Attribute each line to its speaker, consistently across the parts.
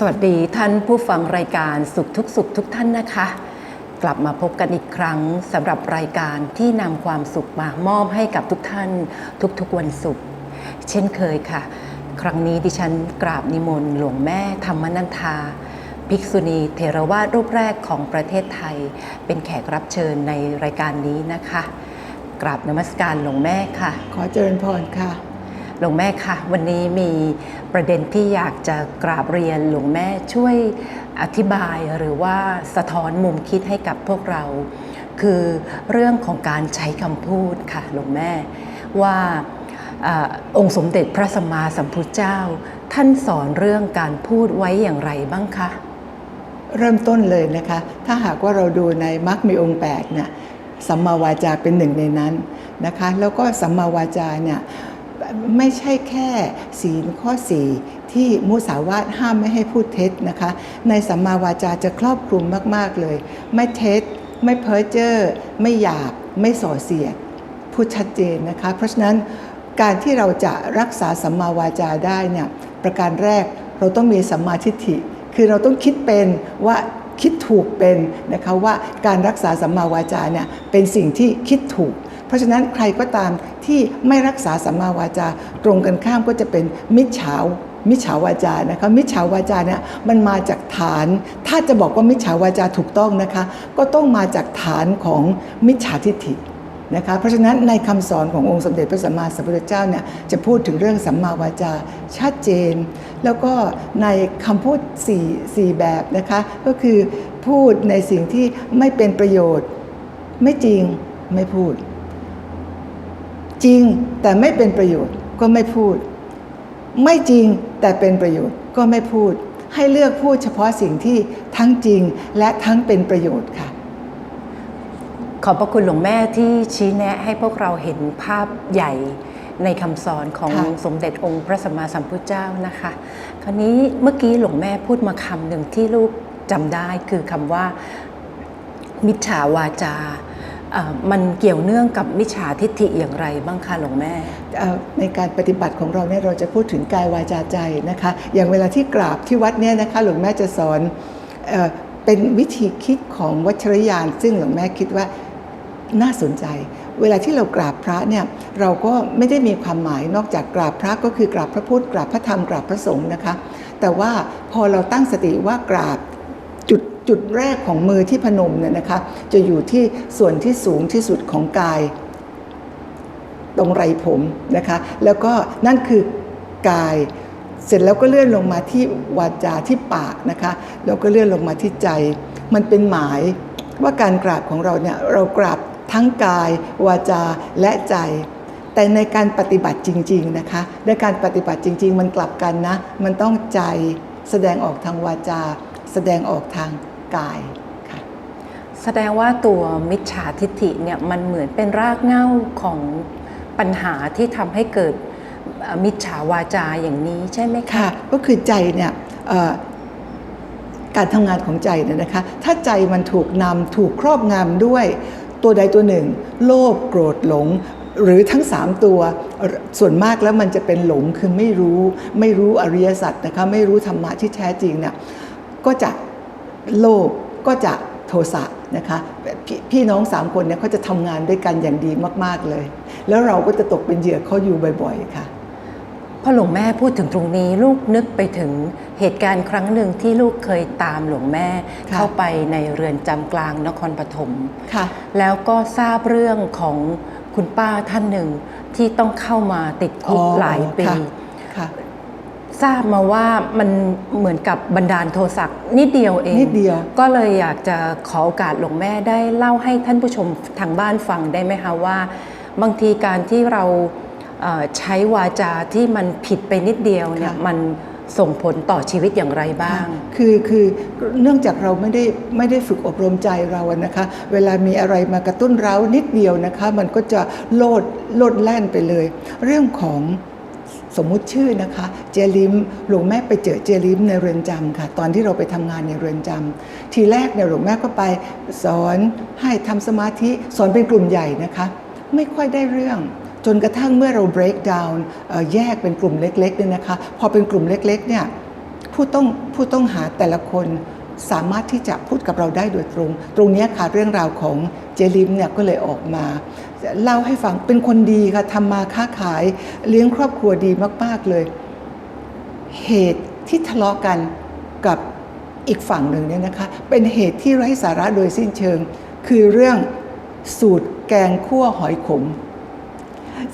Speaker 1: สวัสดีท่านผู้ฟังรายการสุขทุกสุขทุกท่านนะคะ กลับมาพบกันอีกครั้งสำหรับรายการที่นำความสุขมามอบให้กับทุกท่าน ทุกๆวันศุกร์เช่นเคยค่ะ ครั้งนี้ดิฉันกราบนิมนต์หลวงแม่ธรรมนันทา ภิกษุณีเทรวาสรูปแรกของประเทศไทย เป็นแขกรับเชิญในรายการนี้นะคะ กราบนมัสการหลวงแม่ค่ะ
Speaker 2: ขอเจริญพรค่ะ
Speaker 1: หลวงแม่คะวันนี้มีประเด็นที่อยากจะกราบเรียนหลวงแม่ช่วยอธิบายหรือว่าสะท้อนมุมคิดให้กับพวกเรา คือเรื่องของการใช้คำพูดค่ะหลวงแม่ว่าอองค์สมเด็จพระสัมมาสัมพุทธเจ้า ท่านสอนเรื่องการพูดไว้อย่างไรบ้างคะ
Speaker 2: เริ่มต้นเลยนะคะ ถ้าหากว่าเราดูในมรรคมีองค์8เนี่ยสัมมาวาจาเป็นหนึ่งในนั้นนะคะ แล้วก็สัมมาวาจาเนี่ย ไม่ใช่แค่ศีลข้อ4ที่มุสาวาทห้ามไม่ให้พูดเท็จนะคะ ในสัมมาวาจาจะครอบคลุมมากๆเลย ไม่เท็จ ไม่เพ้อเจ้อไม่หยาบไม่ส่อเสียดพูดชัดเจนนะคะ เพราะฉะนั้นการที่เราจะรักษาสัมมาวาจาได้เนี่ยประการแรกเราต้องมีสัมมาทิฏฐิ คือเราต้องคิดเป็นว่าคิดถูกเป็นนะคะว่าการรักษาสัมมาวาจาเนี่ยเป็นสิ่งที่คิดถูก เพราะฉะนั้นใครก็ตามที่ไม่รักษาสัมมาวาจา ตรงกันข้ามก็จะเป็นมิจฉามิจฉาวาจานะคะมิจฉาวาจาเนี่ยมันมาจากฐาน ถ้าจะบอกว่ามิจฉาวาจาถูกต้องนะคะ ก็ต้องมาจากฐานของมิจฉาทิฏฐินะคะเพราะฉะนั้นในคำสอนขององค์สมเด็จพระสัมมาสัมพุทธเจ้าเนี่ยจะพูดถึงเรื่องสัมมาวาจาชัดเจน แล้วก็ในคำพูด4 4แบบนะคะก็คือพูดในสิ่งที่ไม่เป็นประโยชน์ ไม่จริงไม่พูด จริงแต่ไม่เป็นประโยชน์ก็ไม่พูด ไม่จริงแต่เป็นประโยชน์ก็ไม่พูด ให้เลือกพูดเฉพาะสิ่งที่ทั้งจริงและทั้งเป็นประโยชน์ค่ะ
Speaker 1: ขอบพระคุณหลวงแม่ที่ชี้แนะให้พวกเราเห็นภาพใหญ่ในคำสอนของ
Speaker 2: ค่ะ
Speaker 1: สมเด็จองค์พระสัมมาสัมพุทธเจ้านะคะ คราวนี้เมื่อกี้หลวงแม่พูดมาคำหนึ่งที่ลูกจำได้คือคำว่า มิจฉาวาจาเอ่อ มันเกี่ยวเนื่องกับมิจฉาทิฏฐิอย่างไรบ้างคะหลวงแม่
Speaker 2: ในการปฏิบัติของเราเนี่ยเราจะพูดถึงกายวาจาใจนะคะ อย่างเวลาที่กราบที่วัดเนี่ยนะคะหลวงแม่จะสอนเอเป็นวิธีคิดของวัชรยาน ซึ่งหลวงแม่คิดว่าน่าสนใจ เวลาที่เรากราบพระเนี่ยเราก็ไม่ได้มีความหมายนอกจากกราบพระก็คือกราบพระพุทธกราบพระธรรมกราบพระสงฆ์นะคะ แต่ว่าพอเราตั้งสติว่ากราบ จุดแรกของมือที่พนมเนี่ยนะคะจะอยู่ที่ส่วนที่สูงที่สุดของกาย ตรงไรผมนะคะแล้วก็นั่นคือกายเสร็จแล้วก็เลื่อนลงมาที่วาจาที่ปากนะคะแล้วก็เลื่อนลงมาที่ใจ มันเป็นหมายว่าการกราบของเราเนี่ยเรากราบทั้งกาย วาจาและใจ แต่ในการปฏิบัติจริง ๆนะคะในการปฏิบัติจริง ๆ มันกลับกันนะ มันต้องใจแสดงออกทางวาจา แสดงออกทาง กายค่ะ
Speaker 1: แสดงว่าตัวมิจฉาทิฏฐิเนี่ยมันเหมือนเป็นรากเหง้าของปัญหาที่ทำให้เกิดเอ่อมิจฉาวาจาอย่างนี้ใช่ไหมคะ
Speaker 2: ค่ะก็คือใจเนี่ยเอ่อการทำงานของใจเนี่ยนะคะ ถ้าใจมันถูกนำถูกครอบงำด้วยตัวใดตัวหนึ่ง โลภโกรธหลงหรือทั้ง 3 ตัวส่วนมากแล้วมันจะเป็นหลงคือไม่รู้ ไม่รู้อริยสัจนะคะไม่รู้ธรรมะที่แท้จริงเนี่ยก็จะ โลภก็จะโทสะนะคะพพี่น้องสามคนเนี่ยเขาจะทำงานด้วยกันอย่างดีมากๆเลย แล้วเราก็จะตกเป็นเหยื่อเขาอยู่บ่อยๆค่ะ
Speaker 1: พอหลวงแม่พูดถึงตรงนี้ลูกนึกไปถึงเหตุการณ์ครั้งหนึ่งที่ลูกเคยตามหลวงแม่
Speaker 2: ค่ะ
Speaker 1: เข้าไปในเรือนจำกลางนครปฐม
Speaker 2: ค่ะ
Speaker 1: แล้วก็ทราบเรื่องของคุณป้าท่านหนึ่งที่ต้องเข้ามาติดคุก
Speaker 2: อ๋อ
Speaker 1: หลายปี
Speaker 2: ค่ะค่ะ
Speaker 1: ทราบมาว่ามันเหมือนกับบันดาลโทสะนิดเดียวเอง
Speaker 2: นิดเดียว
Speaker 1: ก็เลยอยากจะขอโอกาสหลวงแม่ได้เล่าให้ท่านผู้ชมทางบ้านฟังได้ไหมคะว่า บางทีการที่เราเอ่อใช้วาจาที่มันผิดไปนิดเดียวเนี่ย
Speaker 2: ค่ะ
Speaker 1: มันส่งผลต่อชีวิตอย่างไรบ้าง
Speaker 2: คือคือเนื่องจากเราไม่ได้ไม่ได้ฝึกอบรมใจเราอะนะคะ เวลามีอะไรมากระตุ้นเรานิดเดียวนะคะ มันก็จะโลดโลดแล่นไปเลย เรื่องของ สมมุติชื่อนะคะ เจลิมหลวงแม่ไปเจอเจลิมในเรือนจำค่ะ ตอนที่เราไปทำงานในเรือนจำทีแรกเนี่ยหลวงแม่ก็ไปสอนให้ทำสมาธิสอนเป็นกลุ่มใหญ่นะคะ ไม่ค่อยได้เรื่องจนกระทั่งเมื่อเรา break down แยกเป็นกลุ่มเล็กๆเนี่ยนะคะ พอเป็นกลุ่มเล็กๆเนี่ยผู้ต้องผู้ต้องหาแต่ละคนสามารถที่จะพูดกับเราได้โดยตรง ตรงนี้ค่ะเรื่องราวของเจลิมเนี่ยก็เลยออกมา เล่าให้ฟังเป็นคนดีค่ะทำมาค้าขายเลี้ยงครอบครัวดีมากๆเลย เหตุที่ทะเลาะกันกับอีกฝั่งหนึ่งเนี่ยนะคะ เป็นเหตุที่ไร้สาระโดยสิ้นเชิง คือเรื่องสูตรแกงคั่วหอยขม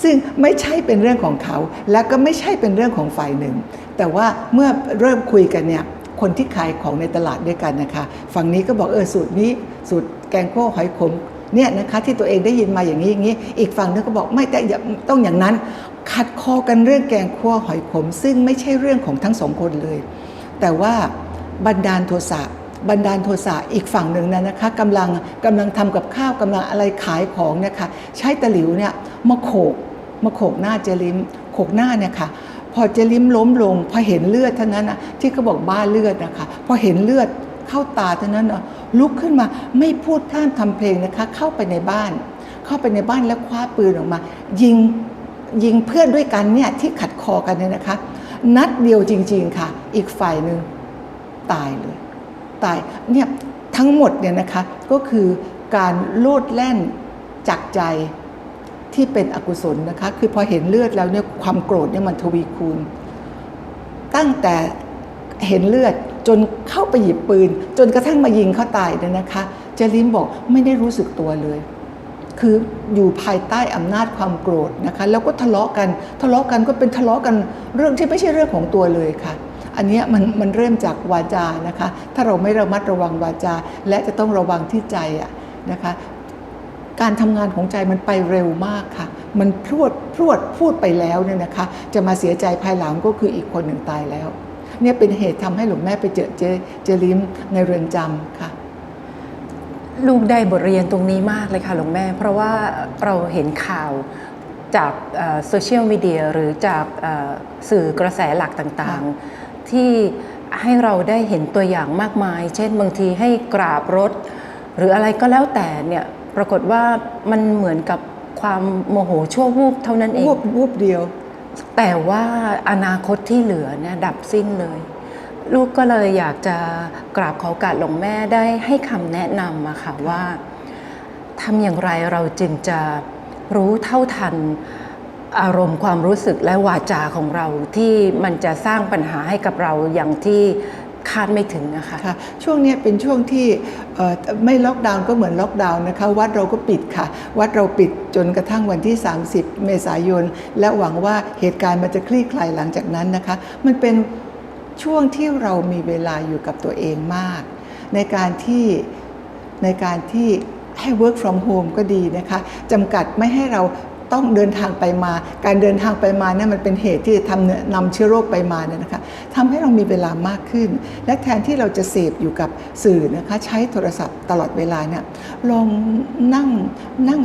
Speaker 2: ซึ่งไม่ใช่เป็นเรื่องของเขา และก็ไม่ใช่เป็นเรื่องของฝ่ายหนึ่ง แต่ว่าเมื่อเริ่มคุยกันเนี่ยคนที่ขายของในตลาดด้วยกันนะคะ ฝั่งนี้ก็บอกเออสูตรนี้สูตรแกงคั่วหอยขม เนี่ยนะคะที่ตัวเองได้ยินมาอย่างนี้อย่างนี้ อีกฝั่งนึงก็บอกไม่แต่ต้องอย่างนั้น ขัดคอกันเรื่องแกงคั่วหอยขม ซึ่งไม่ใช่เรื่องของทั้งสองคนเลย แต่ว่าบันดาลโทสะบันดาลโทสะอีกฝั่งหนึ่งนั้นนะคะกำลังกำลังทำกับข้าวกำลังอะไรขายของเนี่ยค่ะใช้ตะหลิวเนี่ยมาโขกมาโขกหน้าเจลิมโขกหน้าเนี่ยค่ะพอเจลิมล้มลงพอเห็นเลือดเท่านั้นนะที่เขาบอกบ้าเลือดนะคะพอเห็นเลือดเข้าตาเท่านั้นนะ ลุกขึ้นมาไม่พูดพร่ำทำเพลงนะคะ เข้าไปในบ้าน เข้าไปในบ้านแล้วคว้าปืนออกมา ยิงยิงเพื่อนด้วยกันเนี่ยที่ขัดคอกันเนี่ยนะคะ นัดเดียวจริง ๆค่ะ อีกฝ่ายหนึ่งตายเลย ตายเนี่ยทั้งหมดเนี่ยนะคะก็คือการโลดแล่นจากใจที่เป็นอกุศลนะคะ คือพอเห็นเลือดแล้วเนี่ยความโกรธเนี่ยมันทวีคูณ ตั้งแต่เห็นเลือด จนเข้าไปหยิบปืน จนกระทั่งมายิงเขาตายเนี่ยนะคะเจลิมบอกไม่ได้รู้สึกตัวเลย คืออยู่ภายใต้อำนาจความโกรธนะคะแล้วก็ทะเลาะกันทะเลาะกันก็เป็นทะเลาะกันเรื่องที่ไม่ใช่เรื่องของตัวเลยค่ะ อันนี้มันมันเริ่มจากวาจานะคะ ถ้าเราไม่ระมัดระวังวาจา และจะต้องระวังที่ใจอะนะคะการทำงานของใจมันไปเร็วมากค่ะ มันพรวดพรวดพูดไปแล้วเนี่ยนะคะ จะมาเสียใจภายหลังก็คืออีกคนหนึ่งตายแล้ว เนี่ยเป็นเหตุทำให้หลวงแม่ไปเจอเจเจลิมในเรือนจำค่ะ
Speaker 1: ลูกได้บทเรียนตรงนี้มากเลยค่ะหลวงแม่ เพราะว่าเราเห็นข่าวจากโซเชียลมีเดียหรือจากเอ่อสื่อกระแสหลักต่างๆ ที่ให้เราได้เห็นตัวอย่างมากมาย เช่นบางทีให้กราบรถ หรืออะไรก็แล้วแต่เนี่ยปรากฏว่ามันเหมือนกับความโมโหชั่ววูบเท่านั้นเอง
Speaker 2: วูบวูบเดียว
Speaker 1: แต่ว่าอนาคตที่เหลือเนี่ยดับสิ้นเลย ลูกก็เลยอยากจะกราบขอกาสหลวงแม่ได้ให้คำแนะนำมาค่ะว่าทำอย่างไรเราจึงจะรู้เท่าทันอารมณ์ความรู้สึกและวาจาของเราที่มันจะสร้างปัญหาให้กับเราอย่างที่ คาดไม่ถึงนะคะ
Speaker 2: ค่ะช่วงนี้เป็นช่วงที่ไม่ล็อกดาวน์ก็เหมือนล็อกดาวน์นะคะวัดเราก็ปิดค่ะ วัดเราปิดจนกระทั่งวันที่ 30 เมษายน และหวังว่าเหตุการณ์มันจะคลี่คลายหลังจากนั้นนะคะ มันเป็นช่วงที่เรามีเวลาอยู่กับตัวเองมาก ในการที่ในการที่ให้ work from home ก็ดีนะคะจำกัดไม่ให้เรา ต้องเดินทางไปมา การเดินทางไปมาเนี่ยมันเป็นเหตุที่ทำเนื้อนำเชื้อโรคไปมาเนี่ยนะคะทำให้เรามีเวลามากขึ้น และแทนที่เราจะเสพอยู่กับสื่อนะคะใช้โทรศัพท์ตลอดเวลาเนี่ยลองนั่งนั่ง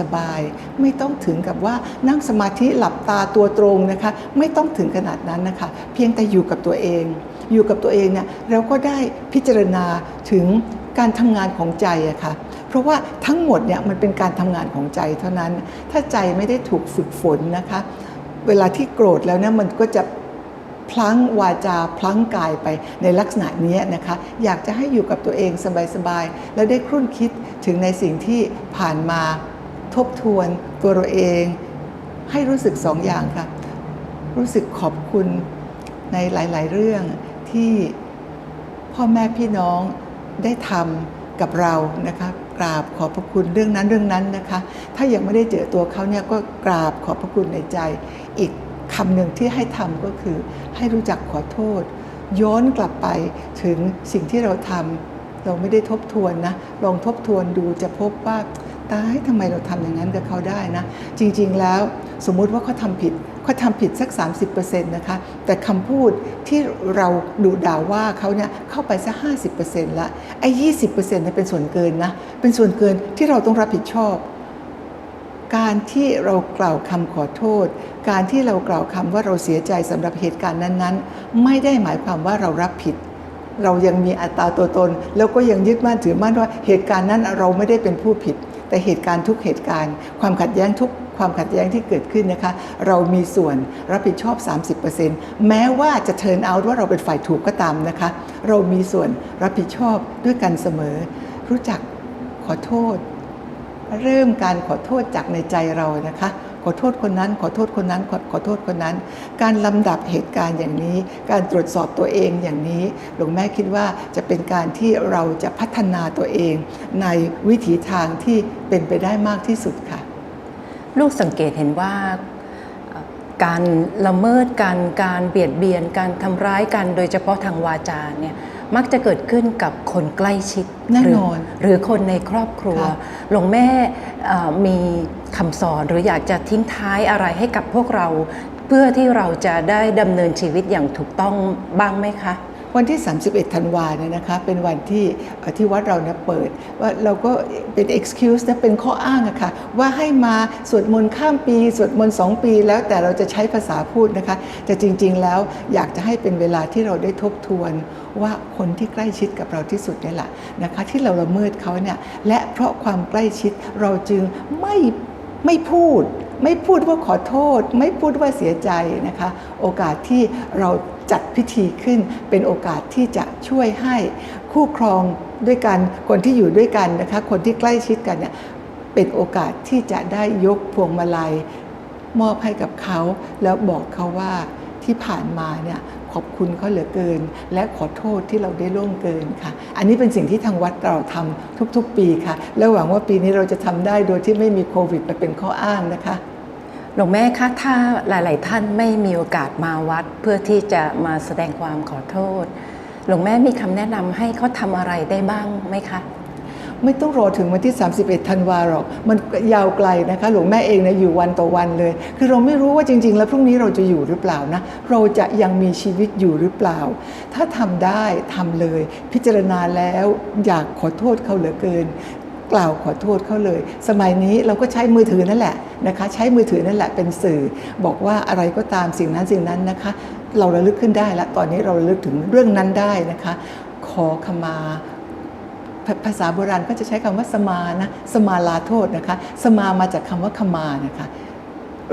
Speaker 2: สบายๆไม่ต้องถึงกับว่านั่งสมาธิหลับตาตัวตรงนะคะไม่ต้องถึงขนาดนั้นนะคะเพียงแต่อยู่กับตัวเอง อยู่กับตัวเองเนี่ยเราก็ได้พิจารณาถึงการทำงานของใจอะค่ะ เพราะว่าทั้งหมดเนี่ยมันเป็นการทำงานของใจเท่านั้น ถ้าใจไม่ได้ถูกฝึกฝนนะคะ เวลาที่โกรธแล้วเนี่ยมันก็จะพลั้งวาจาพลั้งกายไปในลักษณะนี้นะคะ อยากจะให้อยู่กับตัวเองสบายๆ แล้วได้ครุ่นคิดถึงในสิ่งที่ผ่านมาทบทวนตัวเราเอง ให้รู้สึกสองอย่างค่ะ รู้สึกขอบคุณในหลายๆเรื่องที่พ่อแม่พี่น้องได้ทำ กับเรานะคะกราบขอบพระคุณเรื่องนั้นเรื่องนั้นนะคะ ถ้ายังไม่ได้เจอตัวเขาเนี่ยก็กราบขอบพระคุณในใจ อีกคำหนึ่งที่ให้ทำก็คือให้รู้จักขอโทษ ย้อนกลับไปถึงสิ่งที่เราทำเราไม่ได้ทบทวนนะลองทบทวนดูจะพบว่าตายทำไมเราทำอย่างนั้นกับเขาได้นะ จริงๆแล้วสมมุติว่าเขาทำผิด เขาทำผิดสัก 30%นะคะ แต่คำพูดที่เราดุด่าว่าเขาเนี่ยเข้าไปสัก 50%ละไอ้20%เปอร์เซ็นี่ยเป็นส่วนเกินนะ เป็นส่วนเกินที่เราต้องรับผิดชอบ การที่เรากล่าวคำขอโทษ การที่เรากล่าวคำว่าเราเสียใจสำหรับเหตุการณ์นั้นๆ ไม่ได้หมายความว่าเรารับผิดเรายังมีอัตราตัวตน แล้วก็ยังยึดมั่นถือมั่นว่าเหตุการณ์นั้นเราไม่ได้เป็นผู้ผิด แต่เหตุการณ์ทุกเหตุการณ์ ความขัดแย้งทุก ความขัดแย้งที่เกิดขึ้นนะคะ เรามีส่วนรับผิดชอบ 30%แม้ว่าจะเทิร์นเอาว่าเราเป็นฝ่ายถูกก็ตามนะคะ เรามีส่วนรับผิดชอบด้วยกันเสมอ รู้จักขอโทษ เริ่มการขอโทษจากในใจเรานะคะขอโทษคนนั้นขอโทษคนนั้นขอโทษคนนั้น การลำดับเหตุการณ์อย่างนี้ การตรวจสอบตัวเองอย่างนี้ หลวงแม่คิดว่าจะเป็นการที่เราจะพัฒนาตัวเอง ในวิถีทางที่เป็นไปได้มากที่สุดค่ะ
Speaker 1: ลูกสังเกตเห็นว่าเอ่อการละเมิดกันการเบียดเบียน การทำร้ายกันโดยเฉพาะทางวาจาเนี่ยมักจะเกิดขึ้นกับคนใกล้ชิด
Speaker 2: แน่นอน
Speaker 1: หรือหรือคนในครอบครัว
Speaker 2: ค่ะ
Speaker 1: หลวงแม่เอ่อมีคำสอนหรืออยากจะทิ้งท้ายอะไรให้กับพวกเรา เพื่อที่เราจะได้ดำเนินชีวิตอย่างถูกต้องบ้างไหมคะ
Speaker 2: วันที่ 31 ธันวาเนี่ยนะคะเป็นวันที่ที่วัดเราเนี่ยเปิด ว่าเราก็เป็น excuse นะเป็นข้ออ้างอะค่ะว่าให้มาสวดมนต์ข้ามปี สวดมนต์สองปี แล้วแต่เราจะใช้ภาษาพูดนะคะแต่จริงๆแล้วอยากจะให้เป็นเวลาที่เราได้ทบทวนว่าคนที่ใกล้ชิดกับเราที่สุดนี่แหละนะคะที่เราละเมิดเขาเนี่ยและเพราะความใกล้ชิดเราจึงไม่ไม่พูด ไม่พูดว่าขอโทษ ไม่พูดว่าเสียใจนะคะ โอกาสที่เรา จัดพิธีขึ้น เป็นโอกาสที่จะช่วยให้คู่ครองด้วยกันคนที่อยู่ด้วยกันนะคะ คนที่ใกล้ชิดกันเนี่ยเป็นโอกาสที่จะได้ยกพวงมาลัยมอบให้กับเขา แล้วบอกเขาว่าที่ผ่านมาเนี่ยขอบคุณเขาเหลือเกิน และขอโทษที่เราได้ล่วงเกินค่ะ อันนี้เป็นสิ่งที่ทางวัดเราทำทุกๆ ปีค่ะ แล้วหวังว่าปีนี้เราจะทำได้โดยที่ไม่มีโควิดมาเป็นข้ออ้างนะคะ
Speaker 1: หลวงแม่คะถ้าหลาย ๆ ท่านไม่มีโอกาสมาวัด เพื่อที่จะมาแสดงความขอโทษ หลวงแม่มีคำแนะนำให้เขาทำอะไรได้บ้างไหมคะ
Speaker 2: ไม่ต้องรอถึงวันที่ 31 ธันวาหรอก มันยาวไกลนะคะ หลวงแม่เองนะอยู่วันต่อวันเลย คือเราไม่รู้ว่าจริง ๆ แล้วพรุ่งนี้เราจะอยู่หรือเปล่านะ เราจะยังมีชีวิตอยู่หรือเปล่า ถ้าทำได้ทำเลย พิจารณาแล้วอยากขอโทษเขาเหลือเกิน กล่าวขอโทษเขาเลย สมัยนี้เราก็ใช้มือถือนั่นแหละนะคะ ใช้มือถือนั่นแหละเป็นสื่อ บอกว่าอะไรก็ตามสิ่งนั้นสิ่งนั้นนะคะ เราระลึกขึ้นได้แล้วตอนนี้เราระลึกถึงเรื่องนั้นได้นะคะ ขอขมาภาษาโบราณก็จะใช้คำว่าสมานะสมาลาโทษนะคะ สมามาจากคำว่าขมานะคะ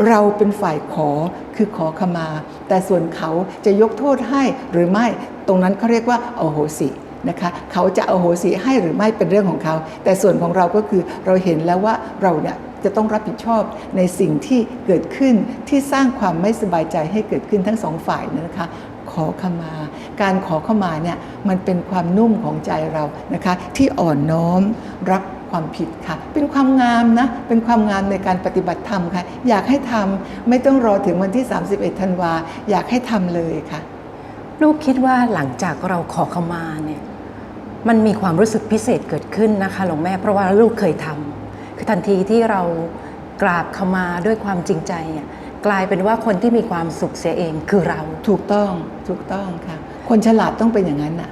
Speaker 2: เราเป็นฝ่ายขอคือขอขมา แต่ส่วนเขาจะยกโทษให้หรือไม่ตรงนั้นเขาเรียกว่าโอโหสิ นะคะเขาจะโอาโหสิให้หรือไม่เป็นเรื่องของเขา แต่ส่วนของเราก็คือเราเห็นแล้วว่าเราเนี่ยจะต้องรับผิดชอบในสิ่งที่เกิดขึ้นที่สร้างความไม่สบายใจให้เกิดขึ้นทั้งสองฝ่ายนะคะขอขมา การขอขมาเนี่ยมันเป็นความนุ่มของใจเรานะคะ ที่อ่อนน้อมรับความผิดค่ะ เป็นความงามนะ เป็นความงามในการปฏิบัติธรรมค่ะ อยากให้ทำไม่ต้องรอถึงวันที่ 31ธันวาอยากให้ทำเลยค่ะ
Speaker 1: ลูกคิดว่าหลังจากเราขอขมาเนี่ย มันมีความรู้สึกพิเศษเกิดขึ้นนะคะหลวงแม่เพราะว่าลูกเคยทำคือทันทีที่เรากราบขมาด้วยความจริงใจอะกลายเป็นว่าคนที่มีความสุขเสียเองคือเรา
Speaker 2: ถูกต้องถูกต้องค่ะ คนฉลาดต้องเป็นอย่างนั้นน่ะ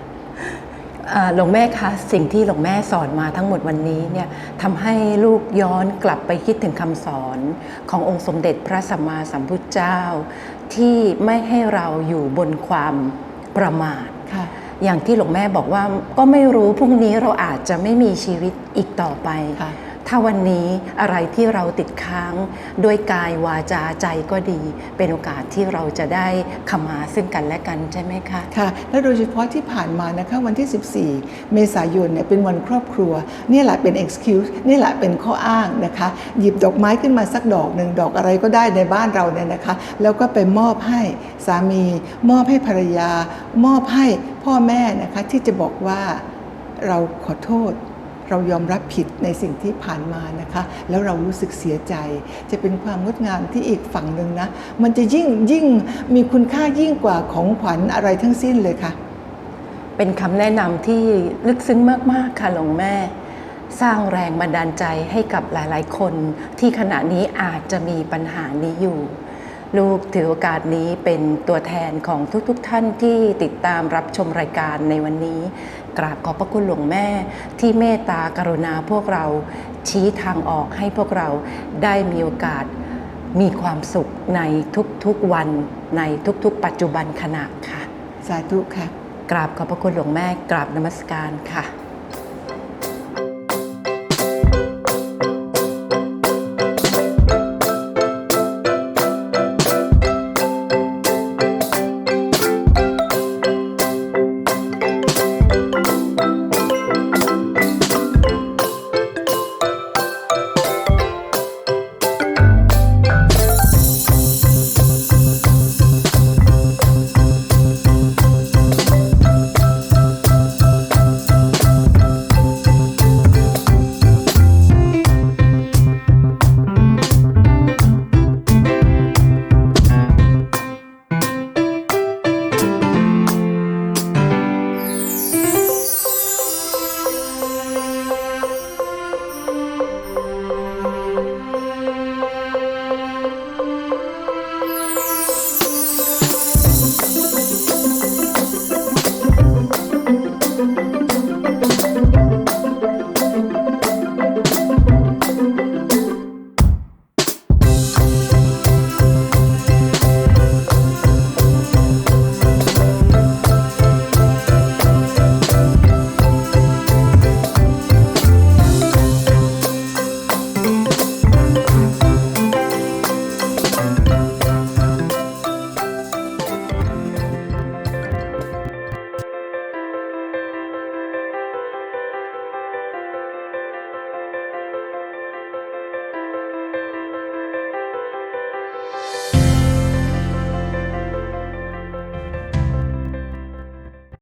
Speaker 1: อ่าหลวงแม่คะสิ่งที่หลวงแม่สอนมาทั้งหมดวันนี้เนี่ยทำให้ลูกย้อนกลับไปคิดถึงคำสอนขององค์สมเด็จพระสัมมาสัมพุทธเจ้า ที่ไม่ให้เราอยู่บนความประมาท
Speaker 2: ค่ะ
Speaker 1: อย่างที่หลวงแม่บอกว่าก็ไม่รู้พรุ่งนี้เราอาจจะไม่มีชีวิตอีกต่อไป ถ้าวันนี้อะไรที่เราติดค้างด้วยกายวาจาใจก็ดี เป็นโอกาสที่เราจะได้ขมาซึ่งกันและกันใช่ไหมคะ
Speaker 2: ค่ะ และโดยเฉพาะที่ผ่านมานะคะวันที่ 14 เมษายนเนี่ยเป็นวันครอบครัว นี่แหละเป็น excuse นี่แหละเป็นข้ออ้างนะคะ หยิบดอกไม้ขึ้นมาสักดอกหนึ่งดอกอะไรก็ได้ในบ้านเราเนี่ยนะคะ แล้วก็ไปมอบให้สามี มอบให้ภรรยา มอบให้พ่อแม่นะคะที่จะบอกว่าเราขอโทษ เรายอมรับผิดในสิ่งที่ผ่านมานะคะ แล้วเรารู้สึกเสียใจ จะเป็นความงดงามที่อีกฝั่งหนึ่งนะ มันจะยิ่งยิ่งมีคุณค่ายิ่งกว่าของขวัญอะไรทั้งสิ้นเลยค่ะ
Speaker 1: เป็นคำแนะนำที่ลึกซึ้งมาก ๆ ค่ะหลวงแม่ สร้างแรงบันดาลใจให้กับหลาย ๆ คนที่ขณะนี้อาจจะมีปัญหานี้อยู่ ลูกถือโอกาสนี้เป็นตัวแทนของทุกๆท่านที่ติดตามรับชมรายการในวันนี้ กราบขอบพระคุณหลวงแม่ ที่เมตตากรุณาพวกเราชี้ทางออกให้พวกเราได้มีโอกาสมีความสุขในทุกๆวันในทุกๆ ปัจจุบันขณะค่ะ
Speaker 2: สาธุค่ะ
Speaker 1: กราบขอบพระคุณหลวงแม่ กราบนมัสการค่ะ